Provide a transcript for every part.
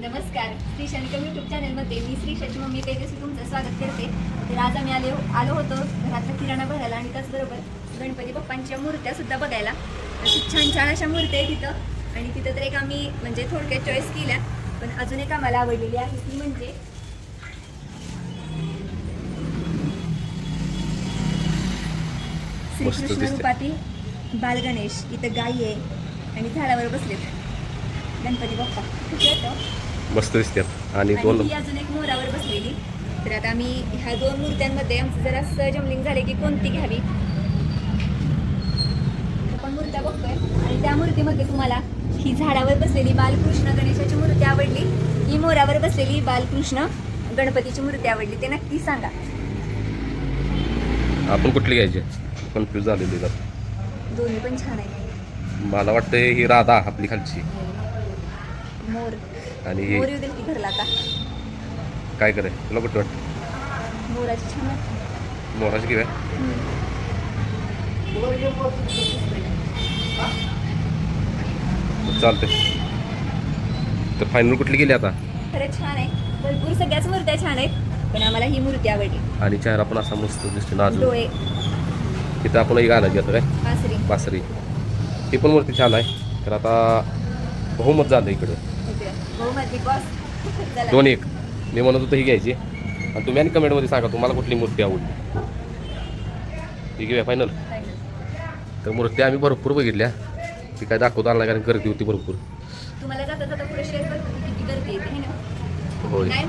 नमस्कार. श्री शनिकम युट्यूब चॅनलमध्ये मी श्री शची मम्मी तेजस्वी तुमचं स्वागत करते. तर आज आम्ही आले आलो होतो घरातला किराणा भरायला आणि त्याचबरोबर गणपती बाप्पांच्या मूर्त्या सुद्धा बघायला. खूप छान छान अशा मूर्त्या आहे तिथं आणि तिथं तर एक आम्ही म्हणजे थोडक्यात चॉईस केल्या पण अजून एक आम्हाला आवडलेली आहे ती म्हणजे श्रीकृष्ण. रूपातील बालगणेश इथं गाई आहे आणि झाडावर बसलेत. गणपती बाप्पा. खूप येतो मस्त दिसतात आणि दोन ही अजून एक मोरावर बसलेली. तर आता आम्ही ह्या दोन मूर्त्यांमध्ये आमचं जरा जमलिंग झाले की कोणती घ्यावी? आपण मूर्त्या बघतोय. आणि त्या मूर्तीमध्ये तुम्हाला ही झाडावर बसलेली बालकृष्ण गणेशाची मूर्ती आवडली. ही मोरावर बसलेली बालकृष्ण गणपतीची मूर्ती आवडली. ते नक्की सांगा. आपण कुठली घ्यायची? कन्फ्यूज झालेली. दोन्ही पण छान आहे मला वाटतं ही राधा आपली खालची. मोर आणि ही मोर येऊ देईल की घरला आता? काय करे? तुला कुठं वाटतं? मोराची छान वाटते. मोराची किंवा? चालते तर फायनल कुठली गेली आता? खरंच छान आहे. भरपूर सगळ्याच मूर्त्या छान आहेत पण आम्हाला ही मूर्ती आवडली. आणि चेहरा पण असा मस्त दिसतो डोळे. तिथं आपण एक घालायची आता काय? बासरी. बासरी. ही पण मूर्ती छान आहे. तर आता बहुमत झालं इकडं बहुमत बिग बॉस चला. दोन एक. मी म्हणत होतो ही घ्यायची. आणि तुम्ही आणि कमेंटमध्ये सांगा तुम्हाला कुठली मूर्ती आवडली? ही घेऊया फायनल. तर मूर्ती आम्ही भरपूर बघितल्या. ती काय दाखवता आला नाही कारण गर्दी होती भरपूर. होय. नाही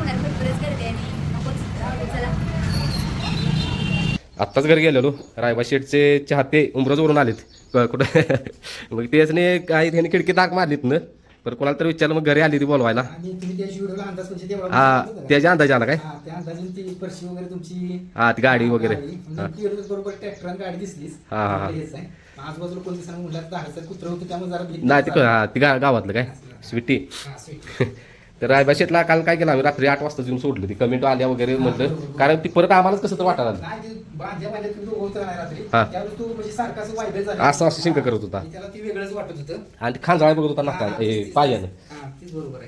आत्ताच घरी गेलेलो. रायबा शेठचे चाहते उमरजवरून आलेत. कुठं? मग त्याचने काय त्याने खिडकी ताक मारलीत ना. तर कोणाला तर विचारलं मग घरी आली ती बोलवायला आणि तुम्ही त्या व्हिडिओला अंदाज म्हणजे तेवढा हा होतं? त्याच्या काय हा, त्या अंदाजे ती पर्शी वगैरे तुमची हा ती गाडी वगैरे गाडी. हा आणि ती वेळेस बरोबर ट्रॅक्टर आणि गाडी दिसलीच हा, हा, हा. हेच आहे आजूबाजूला कोणती सांग म्हटलं दहाचं कुत्र होतं त्यामुळे जरा भीती नाही ती. हा ती गा गावातलं काय स्वीटी हा, sweet. तर रायबा शेठला काल काय केलं आम्ही? रात्री आठ वाजता येऊन सोडली. ती कमेंट आल्या वगैरे म्हटलं कारण ती परत आम्हालाच कसं तर वाटायला लागलं. नाही, ते बांध्या बांध्या तुम्ही दोघं होतं नाही रात्री. हा. त्यावेळेस तू म्हणजे सारखं असं वायब्रेट झालं. असं असं शिंक करत होता. आणि त्याला ती वेगळंच वाटत होतं. आणि ती खांजाळा बघत होता नका हा, हे तेच- तेच. पायानं. हा, तेच बरोबर आहे.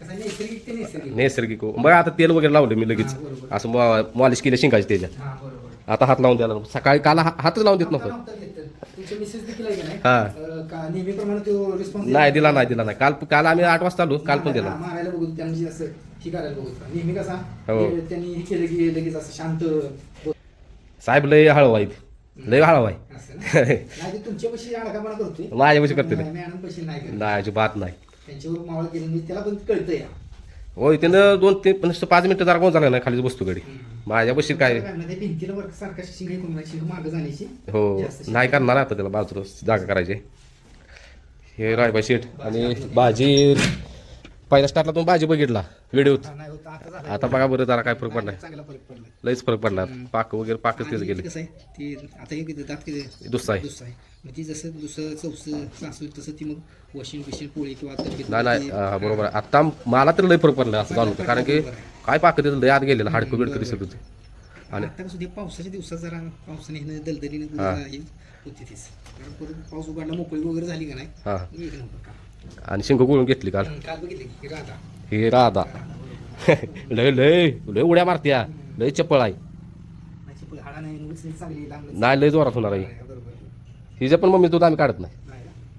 कसं आहे, नैसर्गिक ते नैसर्गिक. नैसर्गिक हो. बघा आता तेल वगैरे लावलं मी लगेच. हा, बरोबर. असं मॉलिश केलं शिंकायची त्याच्यात हा बरोबर. आता हात लावून द्यायला सकाळी काल हा- हातच लावून देत नव्हतं. नव्हतं घेत. तुमच्या मिसेस देखील आहे का नाही? हा. अं, का? नेहमीप्रमाणे तो रिस्पॉन्स नाही दिला नाही दिला नाही. काल काल आम्ही आठ वाजता आलो काल पण दिला. मारायला बघू त्यांनी असं हे करायला बघू नेहमी कसा? हो. हे त्यांनी हे केलं की लगेच असं शांत साहेब लय हळवा आहे लय हळवा आहे असं ना. नाही ते तुमच्यापाशी अडकापणा करतोय. माझ्यापाशी करते ते. मॅडम पशी नाही करत. नाही अजिबात नाही. त्यांच्यावर मावळ केलं म्हणजे त्याला पण कळतं या. होय त्यानं दोन तीन पण नुसतं पाच मिनिटं जरा कोण झालं नाही खाली बसतो गडी माझ्यापाशी काय? ते भिंतीला वर सारखा शिंग हे मागं जाण्याची हो जास्त शिंग. नाही करणार आता त्याला बाजूला जागा करायची. हे रायबा शेठ आणि भाजी पहिल्या स्टार्टला तुम्ही भाजी बघितला व्हिडिओत. आता बघा बरं जरा काय फरक पडला लईच फरक पडला पाक वगैरे पाकच तेच आणि गेले. कसं आहे ती आता किती दात किती? दुसरा आहे. दुसरं आहे. मग ती जसं दुसरं चौसं सासू तसं ती मग वॉशिंग बिशिंग पोळी किंवा तब्येत नाही नाही बरोबर आहे. आता मला तर लय फरक पडला असं जाणवतं कारण की काय पाक तिथं लय आत गेलेलं हाडकं बिडकं दिसत होते. आणि आता कसं ते पावसाच्या दिवसात जरा पावसाने दलदलीने जरा होती तीच. कारण परत पाऊस उघडला मोकळी वगैरे झाली का नाही हा. मग एक नंबर काम. आणि शिंग गुळून घेतली काल. हं, काल बघितले की राधा. हे राधा. लय लय लय उड्या मारत्या. लय चप्पळ आहे. माझी पुढे हाडा नाही उचली चांगली लांब नाही लय जोरात होणार आहे. बरोबर. हिच्या पण मम्मी दूध आम्ही काढत नाही.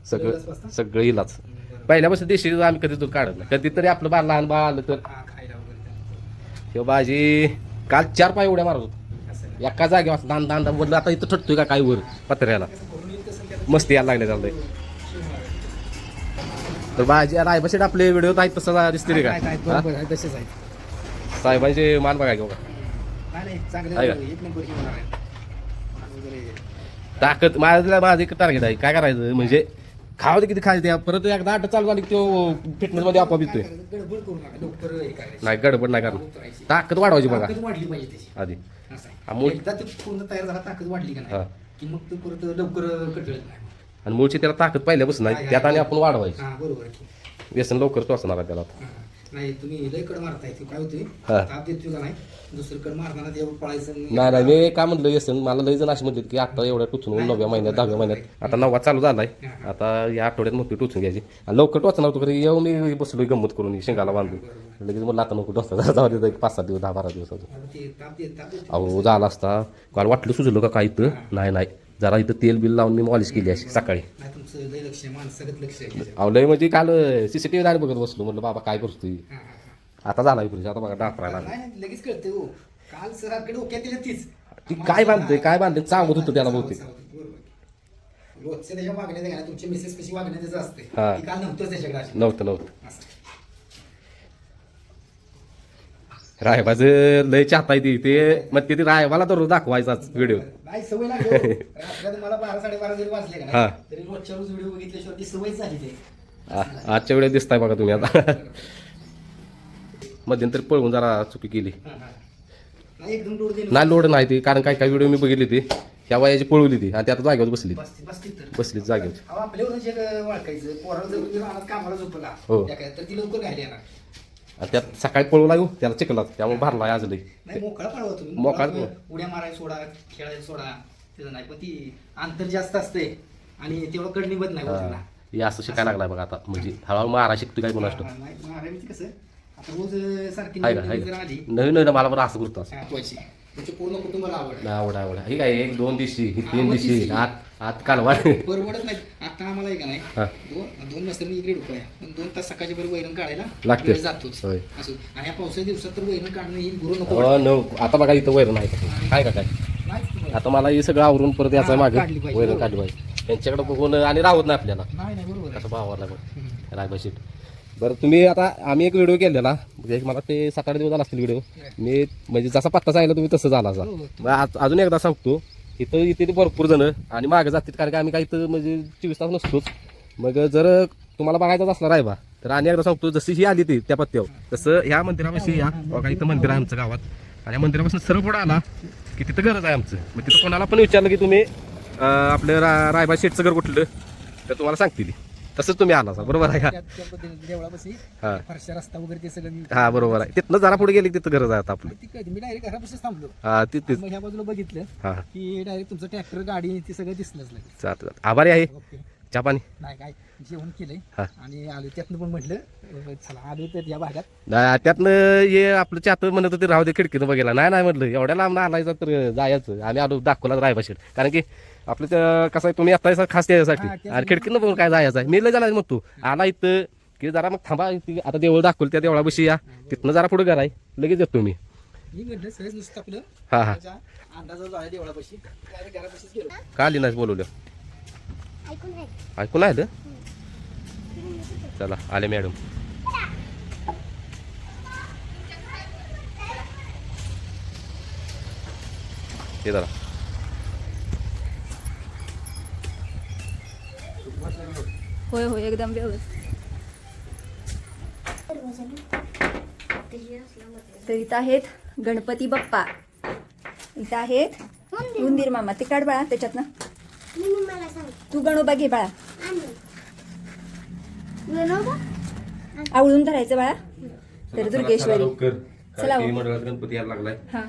सगळं? सगळं हिलाच. बरोबर. पहिल्यापासून देशी दूध आम्ही कधी दूध काढत नाही. कधीतरी आपलं बाळ लहान बाळ आलं तर. हा, खायला वगैरे किंवा भाजी काल चार पाय उड्या मारत होतो. असं. एका जागेवर असं दान दान दान बोललं आता इथं ठटतोय का काय वर? पत्र्याला कसं भरून येईल तसं त्याला मस्ती यायला लागले चालतंय. तर भाजी रायबासेट आपले व्हिडिओ आहेत तसं दिसते का? तसेच आहेत. साहेबांचे मान बघा घेऊ का? ताकद माझं माझं एक टार्गेट आहे. काय करायचं? म्हणजे खावं किती खायचं परत एकदा आठ चालू झाली तो फिटनेस मध्ये आपोआप येतोय. हे नाही गडबड नाही करणार. ताकद वाढवायची बघा. आधी. हा, तयार झाला ताकद वाढली का. नाही? की मग तो परत लवकर कटळत नाही आणि मूळची त्याला ताकद पहिल्यापासून नाही त्यात आणि आपण वाढवायची हा बरोबर आहे की. व्यसन लवकर टोचणार आहे त्याला हा. नाही तुम्ही लय कड मारताय ते काय होते हा. ताप देतोय का नाही? मारताना पळायचं मी काय म्हणलं येसन मला लय जण असे म्हणले की आता एवढ्या टोचून नवव्या महिन्यात दहाव्या महिन्यात. आता नववा चालू झालाय. आता या आठवड्यात मोठी टोचून घ्यायची. आणि लवकर टोचणार होतो खरं येऊ मी बसलोय गंमत करून शेंगाला बांधून. लगेच मला आता नको टोचता जाऊ दे एक पाच सात दिवस दहा बारा दिवस अजून. आता ते ताप देत ताप देत. अहो झाला असता. काल वाटलं सुचलं का काय इथं? नाही नाही. जरा इथं तेल बिल लावून मी मॉलिश केली अशी सकाळी. अहो लय म्हणजे काल सीसीटीव्ही दारी बघत बसलो म्हणलं बाबा काय करतोय. आता झाला पुरुष आता बघा नाही, लगेच कळते हो काल सराकडे डोक्यात दिलं तीच ती काय बांधतोय काय बांधते सांगत होतं त्याला बहुतेक बरोबर. रोजच्या त्याच्या वागण्यात तुमच्या मिसेस कशी वागण्यात असते हा. काल त्याच्याकडे. नव्हतं नव्हतं असं. रायबाचं लय चाहता ती ते मग ते रायबाला तर दाखवायचाच व्हिडिओ नाही सवय लागली हो. रात्री मला बारा साडेबारा जरी वाजले का हा. नाही, तरी रोजच्या रोज व्हिडिओ बघितल्याशिवाय ती सवयच झाली ते आ- आजच्या वेळेस दिसताय बघा तुम्ही आता. मध्यंतरी पळवून जरा चुकी केली. हा, हा. नाही एकदम लोड नाही लोड नाही ती कारण काय काय व्हिडिओ मी बघितली ती ह्या वयाची पळवली ती आणि ती आता जागेवर बसली. बसती बसती तर. बसलीच जागेवर. अहो, आपल्यावरून जे ओळखायचं पोराला जर तुम्ही रानात कामाला झोपला हो. त्या काय, तर ती लवकर घायला येणार. आणि त्यात सकाळी पळवला येऊ त्याला चिकला त्यामुळे भरला आज लई नाही मोकळा पळवा तुम्ही. मोकळा उड्या मारायला सोडा खेळायला सोडा त्याचं नाही. पण ती अंतर जास्त असते आणि तेवढं कड निभत नाही हो असं शिकायला लागलाय बघा आता म्हणजे हळूहळू मारा शिकतो काय कोणास हा, नाही, कसं? आता रोज अं, सारखी आहे का नवीन आहे नवीन जर का? आली नवीन नवीन मला पण असं करतो असं. हा, व्हायची. तुमच्या पूर्ण कुटुंबाला आवड आवड आवड. ही काय एक दोन दिवशी ही तीन आवड दिवशी दिवशी. आत आत कालवा. परवडत नाही. आता आम्हाला आहे का नाही. दोन दोन वाजता मी इकडे रुपये पण दोन तास सकाळच्या बरोबर वैरण काढायला लागते. वेळ जातोच. होय. असं. आणि या पावसाच्या दिवसात तर वैरण काढणं ही गुरु नको हो नो. आता बघा इथं वैरण आहे का? काय का काय? नाही तुम्हाला. आता मला हे सगळं आवरून परत याचं हा, मागे. पाहिजे, वैरण. काढली पाहिजे. त्यांच्याकडे बघून आणि राहत नाही आपल्याला. नाही नाही बरोबर आहे. असं भावाला बघ हम्म. रायबा शेट बरं तुम्ही आता आम्ही एक व्हिडिओ केलेला. म्हणजे एक मला ते सात आठ दिवस झाला असतील व्हिडिओ. मी म्हणजे जसा पत्ता सांगितला तुम्ही तसं झाला असा. हो. मग आज- अजून एकदा सांगतो. इथं इथे ते भरपूर जण आणि मागे जातात कारण की आम्ही काही इथं म्हणजे चोवीस तास नसतोच. मग जर तुम्हाला बघायचाच असला रायबा तर आणि एकदा सांगतो जशी ही आली ती त्या पत्त्यावर तसं ह्या मंदिरापाशी या. बघा इथं मंदिर आहे आमचं गावात. आणि या मंदिरापासून सरळ पुढे आला की तिथं गरज आहे आमचं. मग तिथं कोणाला पण विचारलं की तुम्ही आपलं रा रायबा शेटचं घर कुठलं? तर तुम्हाला सांगतील. तसंच तुम्ही आला बरोबर आहे हा. रस्ता वगैरे हा बरोबर आहे. तिथनं जरा पुढे गेली तिथं गरज आहे आता आपली. मी डायरेक्ट थांबलो. हा ती तीच मग ह्या बाजूला बघितलं हा. की डायरेक्ट तुमचं ट्रॅक्टर गाडी ते सगळं दिसलंच चालतं. आभारी आहे. चहा पाणी? नाही काय जेवण केलंय. हा. आणि आलो त्यातनं पण म्हटलं चला आलो तर या भागात. नाही, त्यातनं हे आपलं चात म्हणत होते राहू दे खिडकीनं बघायला. नाही नाही म्हटलं एवढ्या लांब आलायचं तर जायचं. आम्ही आलो दाखवला रायबा शेट कारण की आपलं त्या- कसं आहे तुम्ही आता खास त्याच्यासाठी. हा, त्यासाठी- आणि खिडकीनं बघून काय जायचं आहे. मी लय जाणार म्हणतो आला इथं की जरा मग थांबा इथे आता देवळ दाखवलं त्या देवळापाशी या. तिथनं जरा पुढे घर आहे लगेच येतो मी. मी म्हटलं सहज नुसतं आपलं हा हा. जायला देवळापाशी. डायरेक्ट घरापाशीच गेलो. का आली नाही बोलवलं? ऐकून आलं चला आले मॅडम. हे जरा होय होय एकदम व्यवस्थित. तर इथं आहेत गणपती बाप्पा. इथं आहेत उंदीर मामा. ते काढ बाळा मला सांग तू गणोबा घे बाळा. आवळून धरायचं बाळा. तर दुर्गेश्वरी. चला हो. मंडळात गणपती यायला लागलाय. हा.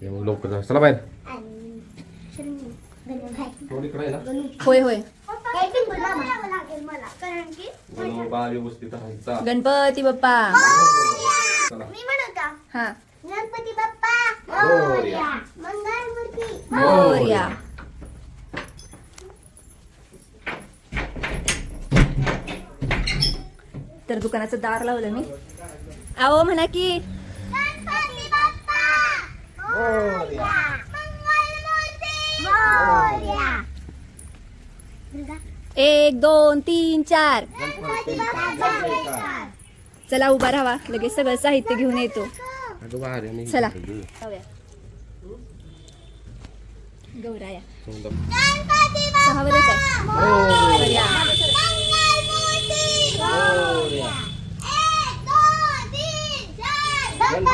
त्यामुळे लवकर जा. चला बाहेर. होय होय. गणोबा व्यवस्थित राहायचा. गणपती बाप्पा. हा. गणपती बाप्पा. मोरया. मंगळमूर्ती मोरया तर दुकानाचं दार लावलं मी. आओ म्हणा की गणपती बाप्पा! मोरया. मंगळमूर्ती मोरया! दुर्गा! एक दोन तीन चार. चला उभा राहा. लगेच सगळं साहित्य घेऊन येतो. आहे, चला. गौराया. गणपती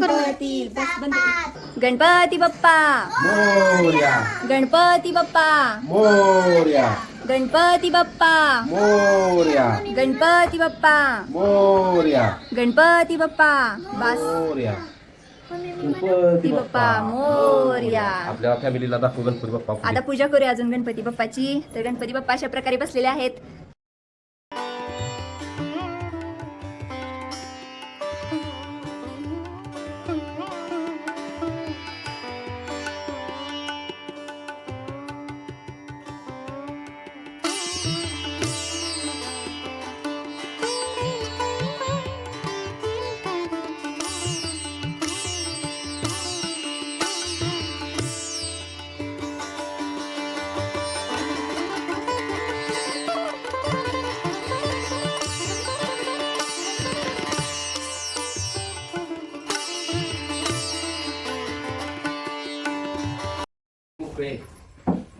कर. गणपती बाप्पा. मोरया. गणपती बाप्पा. मोरया. गणपती बाप्पा. मोरया. गणपती बाप्पा. मोरया. गणपती बाप्पा. बस. मोरया. गणपती बाप्पा. मोरया. आपल्या फॅमिलीला दाखवू गणपती बाप्पा. आता पूजा करूया अजून गणपती बाप्पाची. तर गणपती बाप्पा अशा प्रकारे बसलेले आहेत.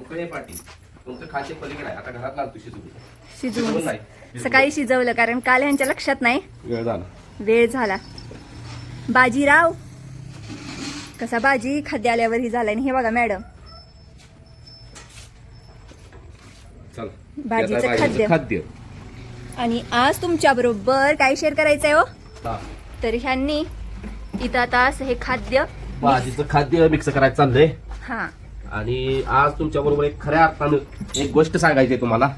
मुकळे पाटील तुमचं खाते पलीकडे आहे. आता घरात लागतो शिजू शिजवून. नाही. सकाळी शिजवलं कारण काल ह्यांच्या लक्षात नाही. वेळ झाला. वेळ झाला. बाजीराव. कसा बाजी? खाद्य आल्यावर ही झालाय आणि हे बघा मॅडम. चल. आता खाद्य. खाद्य. आणि आज तुमच्या बरोबर काय शेअर करायचंय हो? हा. तर ह्यांनी इथं आता असं हे खाद्य भाजीचं खाद्य मिक्स करायचं चाललंय. हा. आणि आज तुमच्या बरोबर एक खऱ्या अर्थानं एक गोष्ट सांगायची आहे तुम्हाला.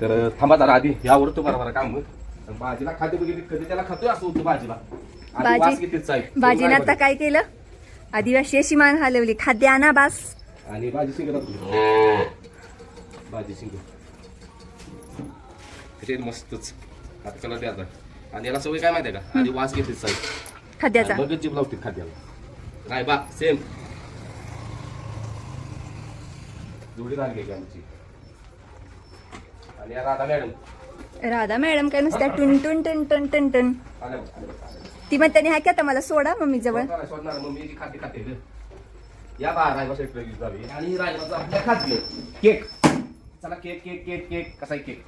तर थांबा जरा आधी. यावर तुम्हाला मला काम. भाजीला खाद्य बघितली कधी त्याला खातोय असं होतं भाजीला. आणि वास कितीच आहे. भाजीनं आता काय केलं? आदिवासी अशी मान हलवली. खाद्य आणा बास. आणि भाजी भाजी शिंग कशी आहे मस्तच. आता कलर द्यायचा आणि याला सवय काय माहिती आहे का? आधी वास घेतेच आहे खाद्याचा. मगच जीभ लावते खाद्याला. नाही बा सेम आमची आणि या राधा मॅडम. राधा मॅडम काय नुसत्या टुन टुन टन टन टन टन. आल्या बघ, आल्या बघ, आल्या बघ. ती म्हणते हा की आता मला सोडा मम्मी जवळ. सोडणार आहे, सोडणार आहे. मग मी जी खाते खाते ग. या बा रायबा सेक्टर जावी. आणि रायबाचं आपल्या खाद्य केक. चला केक केक केक केक. कसा आहे केक?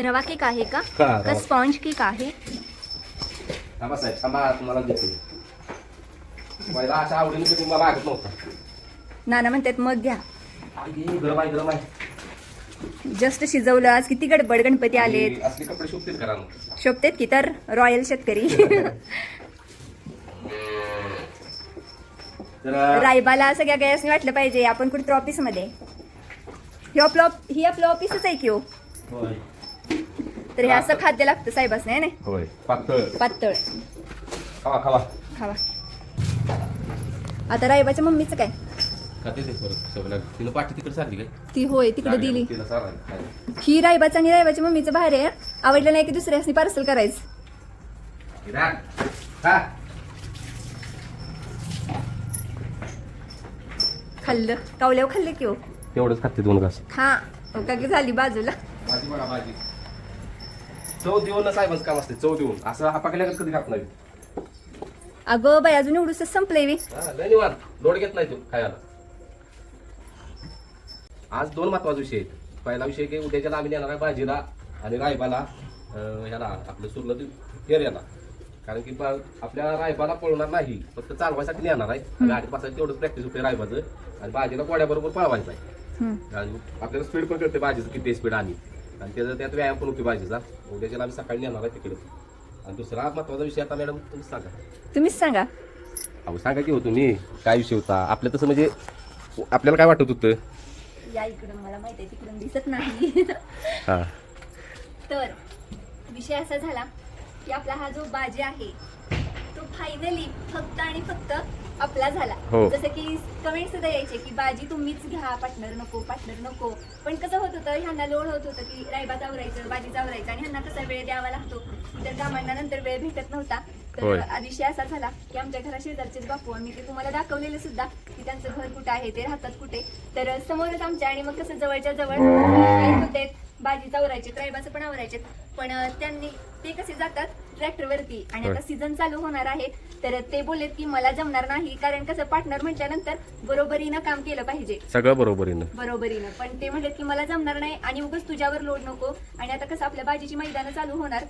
रवा केक आहे का? का का स्पॉन्ज केक आहे? थांबा साहेब थांबा तुम्हाला देतो. पहिला अशा आवडीने कधी मला मागत नव्हता. नाना म्हणतात मग घ्या. गरम आहे गरम आहे. जस्ट शिजवलं आज किती गडबड गणपती आलेत? असले कपडे करा. शोभतेत की तर? रॉयल शेतकरी. रायबाला सगळ्या गॅसने वाटलं पाहिजे आपण कुठं ऑफिसमध्ये? हे आपलं ही आपलं ऑफिसच आहे की हो? तर हे असं खाद्य लागतं साहेबासने नाही होय. पातळ. पातळ. खावा खावा. खावा. आता रायबाच्या मम्मीचं काय? खाते ते परत सगळं तिनं पाठी तिकडे सारली काय? ती होय तिकडे दिली. तिला सारायला खायला. ही रायबाचं आणि रायबाच्या मम्मीचं बाहेर आहे. आवडलं नाही की दुसऱ्यासनी पार्सल करायचं. खा. खाल्लं. कावल्यावर खाल्लं की हो. तेवढंच खाते दोन घास. खा. हो का की झाली बाजूला? भाजी बघा भाजी. चव देऊन साहेबांचं काम असते चव देऊन. असं हापाकल्या कधी खात नाही? अगं बाई अजून एवढंच संपलंय वे. हा, लय निवांत लोड घेत नाही तो खायला. आज दोन महत्त्वाचे विषय आहेत. पहिला विषय की उद्याच्याला आम्ही नेणार आहे भाजीला आणि रायबाला ह्याला आपलं सुरलं फेऱ्याला कारण की आपल्या रायबाला पळवणार नाही फक्त चालवायसाठी नेणार आहे. आधी पासाची तेवढंच प्रॅक्टिस होते रायबाचं आणि भाजीला गोड्याबरोबर पळवायचं आहे. आणि आपल्याला स्पीड पण कळते भाजीचं किती स्पीड आणि. आणि त्याचा त्यात व्यायाम पण होते भाजीचा. उद्याच्याला आम्ही सकाळी नेणार आहे तिकडे. आणि दुसरा महत्त्वाचा विषय आता मॅडम तुम्ही सांगा. तुम्हीच सांगा. अहो सांगा की हो तुम्ही. काय विषय होता? आपल्या तसं म्हणजे आपल्याला काय वाटत होतं? या इकडून मला माहिती आहे तिकडून दिसत नाही. हा. तर विषय असा झाला की आपला हा जो बाजी आहे तो फायनली फक्त आणि फक्त आपला झाला. हो. जसं की कमेंट सुद्धा यायचे की बाजी तुम्हीच घ्या पार्टनर नको पार्टनर नको. पण कसं होत होतं ह्यांना लोड होत होतं की रायबा चावरायचं बाजी चावरायचं आणि ह्यांना कसा वेळ द्यावा लागतो. तर कामांना नंतर वेळ भेटत नव्हता. होय. तर विषय असा झाला की आमच्या घरा शेजारचेच बापू आणि ते तुम्हाला दाखवलेलं सुद्धा की त्यांचं घर कुठं आहे ते राहतात कुठे. तर समोरच आमच्या आणि मग कसं जवळच्या जवळ येत होते आवरायचे रायबाचं पण आवरायचे पण अं, त्यांनी ते कसे जातात ट्रॅक्टरवरती. आणि आता होय. सीझन चालू होणार आहे. तर ते बोललेत की मला जमणार नाही कारण कसं पार्टनर म्हटल्यानंतर बरोबरीनं काम केलं पाहिजे. सगळं बरोबरीनं. बरोबरीनं. पण ते म्हणतात की मला जमणार नाही आणि उगाच तुझ्यावर लोड नको. आणि आता कसं आपल्या भाजीची मैदानं चालू होणार.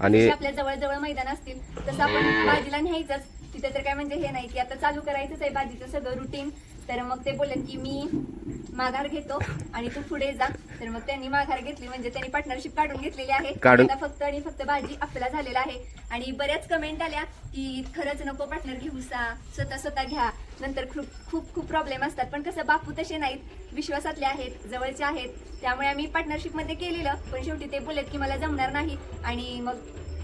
आणि आपल्या जवळ जवळ मैदान असतील तसं आपण भाजीला न्यायचंच. तिथे तर काय म्हणजे हे नाही की आता चालू करायचंच आहे भाजीचं सगळं रुटीन तर मग ते बोलले की मी माघार घेतो आणि तू पुढे जा. तर मग त्यांनी माघार घेतली म्हणजे त्यांनी पार्टनरशिप काढून घेतलेली आहे. आता फक्त आणि फक्त भाजी आपला झालेला आहे. आणि बऱ्याच कमेंट आल्या की खरंच नको पार्टनर घेऊ सा स्वतः स्वतः घ्या. नंतर खूप खूप खूप प्रॉब्लेम असतात. पण कसं बापू तसे नाहीत विश्वासातले आहेत जवळचे आहेत. त्यामुळे आम्ही पार्टनरशिपमध्ये केलेलं. पण शेवटी ते बोललेत की मला जमणार नाही. आणि मग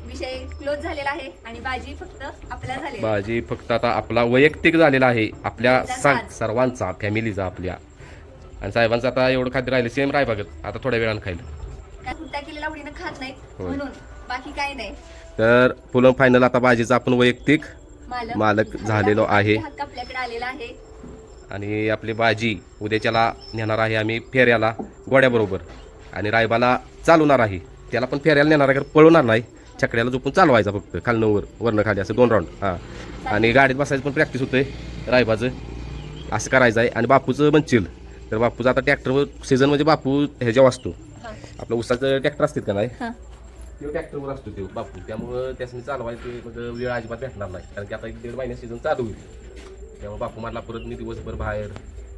विषय क्लोज झालेला आहे आणि भाजी फक्त झालेला. भाजी फक्त आता आपला वैयक्तिक झालेला आहे. आपल्या सा-. सर्वांचा फॅमिलीचा आपल्या. आणि साहेबांचं आता एवढं खाद्य राहिलं सेम राय बघत. आता थोड्या वेळानं खाईल. काय आवडीनं खात होय. म्हणून बाकी काय नाही. तर पुलम फायनल आता भाजीचा आपण वैयक्तिक मालक मालक झालेलो आहे. हक्क आपल्याकडे आलेला आहे. आणि आपली भाजी उद्याच्याला नेणार आहे आम्ही फेऱ्याला गोड्याबरोबर. आणि रायबाला चालवणार आहे. त्याला पण फेऱ्याला नेणार आहे कारण पळवणार नाही. छकड्याला झोपून चालवायचा फक्त खालनं वर वरनं खाली असं दोन राऊंड हां. आणि गाडीत बसायचं पण प्रॅक्टिस होतंय रायबाचं. असं करायचं आहे. आणि बापूचं म्हणशील तर बापूचं आता ट्रॅक्टरवर सीझन म्हणजे बापू ह्याच्यावर असतो. आपलं उसाचं ट्रॅक्टर असतात का नाही. तो ट्रॅक्टरवर असतो तो बापू. त्यामुळं त्यासनी चालवायचं मग वेळ अजिबात भेटणार नाही. कारण की आता एक दीड महिन्या सीझन चालू होईल. त्यामुळे बापू म्हणला परत मी दिवसभर बाहेर.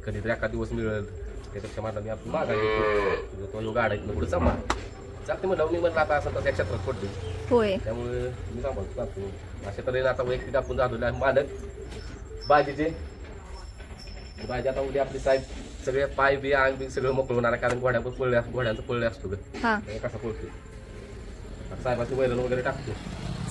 कधीतरी एका दिवस मिळेल. त्यापेक्षा म्हणला मी आपली मागा येतो. तो ह्यो गाडा इथनं पुढे सांभाळ. चालते म्हणलं मी म्हणलं आता असं तसं एक क्षेत्रात पडतो होय. त्यामुळे मी सांभाळतो जातो अशा तऱ्हेने आता वैयक्तिक आपण झालेलो आहे मालक. भाजीचे भाजी आता उद्या आपली साहेब सगळे पाय बी अंग बी सगळं मोकळं होणार आहे कारण घोड्यावर पळले घोड्यांचं पळले असतो हा. त्यामुळे कसा पळतो साहेबाची वैरण वगैरे टाकतो.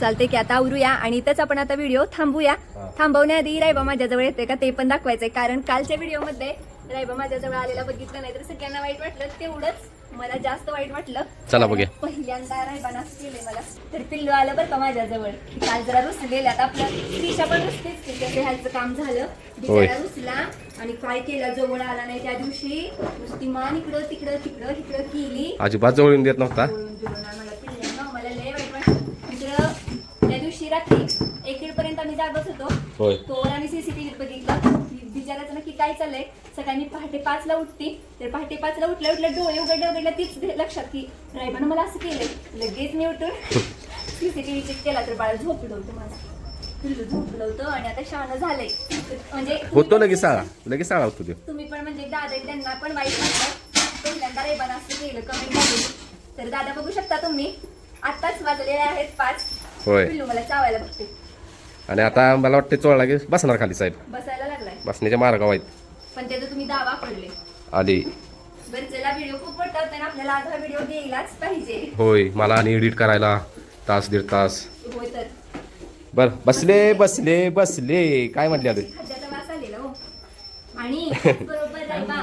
चालतंय की आता आवरूया आणि इथंच आपण आता व्हिडिओ थांबूया हा. थांबवण्याआधी रायबा माझ्याजवळ येते का? ते पण दाखवायचंय कारण कालच्या व्हिडिओमध्ये रायबा माझ्याजवळ आलेला बघितलं नाही तर सगळ्यांना वाईट वाटलं तेवढंच मला जास्त वाईट वाटलं. चला बघूया. पहिल्यांदा रायबानं असं केलंय मला. तर पिल्लू आलं बरं का माझ्याजवळ. काल जरा रुसलेले आता आपलं दिशा पण की त्याचं ह्याचं काम झालं. होय. रुसला आणि काय केलं? जवळ आला नाही त्या दिवशी. नुसती मान इकडं तिकडं तिकडं तिकडं केली. अजिबात जवळ येऊन देत नव्हता. बोलून बिलून आम्हाला पिल्ल्यांना मला लय वाईट वाटलं. मित्र त्या दिवशी रात्री एक पर्यंत आम्ही जागत होतो. होय. तोवर आम्ही सीसीटीव्हीत बघितलं. की बिचाराचं नक्की काय चाललंय? सकाळी पहाटे पाचला उठती. तर पहाटे पाचला उठल्या उठल्या डोळे उघडल्या उघडल्या तीच लक्षात की रायबानं मला असं केलंय. लगेच मी उठून सीसीटीव्ही चेक केला तर बाळ झोपलं होतं मला पिल्लू झोपलं होतं आणि आता शाळा झालंय. म्हणजे तुम्ही होतो पण- लगेच साळा लगेच साळा होतो तो. तुम्ही पण म्हणजे दादा त्यांना पण वाईट वाटलं. पहिल्यांदा रेबान असं केलं कमेंटमध्ये. तर दादा बघू शकता तुम्ही आत्ताच वाजलेले आहेत पाच. होय. पिल्लू मला चावायला बघते. आणि आता मला वाटतं चोळला की बसणार खाली साहेब. बसायला बसण्याच्या मार्गावर आहेत. पण त्याचं तुम्ही दावा पडले आली. गरजेला व्हिडिओ खूप मोठा होता ना आपल्याला आधा व्हिडिओ द्यायलाच पाहिजे. होय मला आणि एडिट करायला तास दीड तास. होय तर. बर बसले बसले बसले. काय म्हटले आता? खाद्याचा वास आलेला हो. आणि बरोबर रायबा.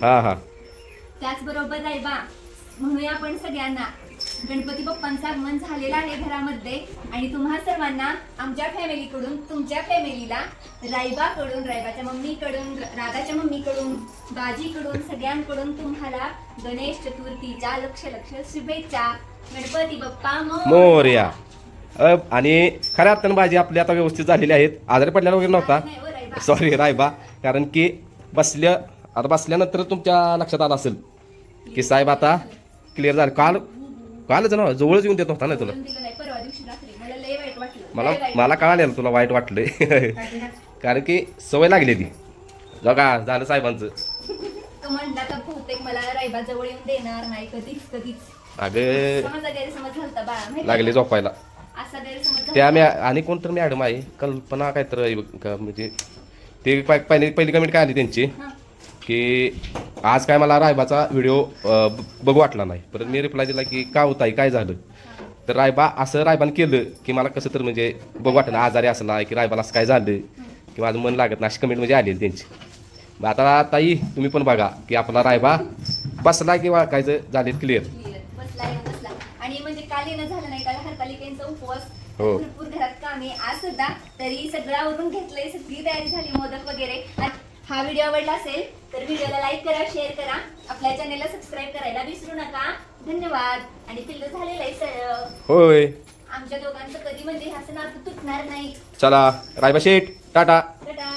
हा हा. त्याचबरोबर रायबा. म्हणूया आपण सगळ्यांना. गणपती बाप्पांचं आगमन झालेलं आहे घरामध्ये. आणि तुम्हा सर्वांना आमच्या फॅमिलीकडून तुमच्या फॅमिलीला रायबाकडून रायबाच्या मम्मीकडून राधाच्या मम्मीकडून बाजीकडून सगळ्यांकडून तुम्हाला गणेश चतुर्थीच्या लक्ष लक्ष शुभेच्छा. गणपती बाप्पा मोरया. आणि खऱ्या अर्थानं भाजी आपली आता व्यवस्थित झालेली आहेत. आजारी पडलेला वगैरे नव्हता. नाही हो. सॉरी रायबा. कारण की बसल्या आता बसल्यानंतर तुमच्या लक्षात आलं असेल. की साहेब आता क्लिअर झालं. काल कालच ना जवळच येऊन देत नव्हता ना तुला. मला मला लय वाईट. मला कळालं तुला वाईट वाटलंय. कारण की सवय लागली ती. बघा झालं साहेबांचं. अगं लागले? झोपायला. त्या मॅ आणि कोणतर मॅडम आहे कल्पना काय तर म्हणजे ते पहिली पहिली कमेंट काय आली त्यांची. की आज काय मला रायबाचा व्हिडिओ बघू वाटला नाही. परत मी रिप्लाय दिला की का होताय काय झालं? तर रायबा असं रायबानं केलं की मला कसं तर म्हणजे बघू वाटलं आजारी असला की रायबाला असं काय झालं की माझं मन लागत नाही अशी कमेंट म्हणजे आलेली त्यांची. मग आता ताई तुम्ही पण बघा की आपला रायबा बसला किंवा काय झाले क्लिअर आणि म्हणजे काल येणं झालं नाही काल हरतालिकेचा उपवास हो. भरपूर घरात कामे आज सुद्धा तरी सगळं आवरून घेतलंय सगळी तयारी झाली मोदक वगैरे. हा व्हिडिओ आवडला असेल तर व्हिडिओला लाईक करा शेअर करा. आपल्या चॅनेलला सबस्क्राईब करायला विसरू नका. धन्यवाद. आणि पिल्लू झालेलं आहे सर. होय. आमच्या दोघांचं कधी म्हणजे ह्या सणार्थ तुटणार नाही. चला रायबा शेठ टाटा. टाटा.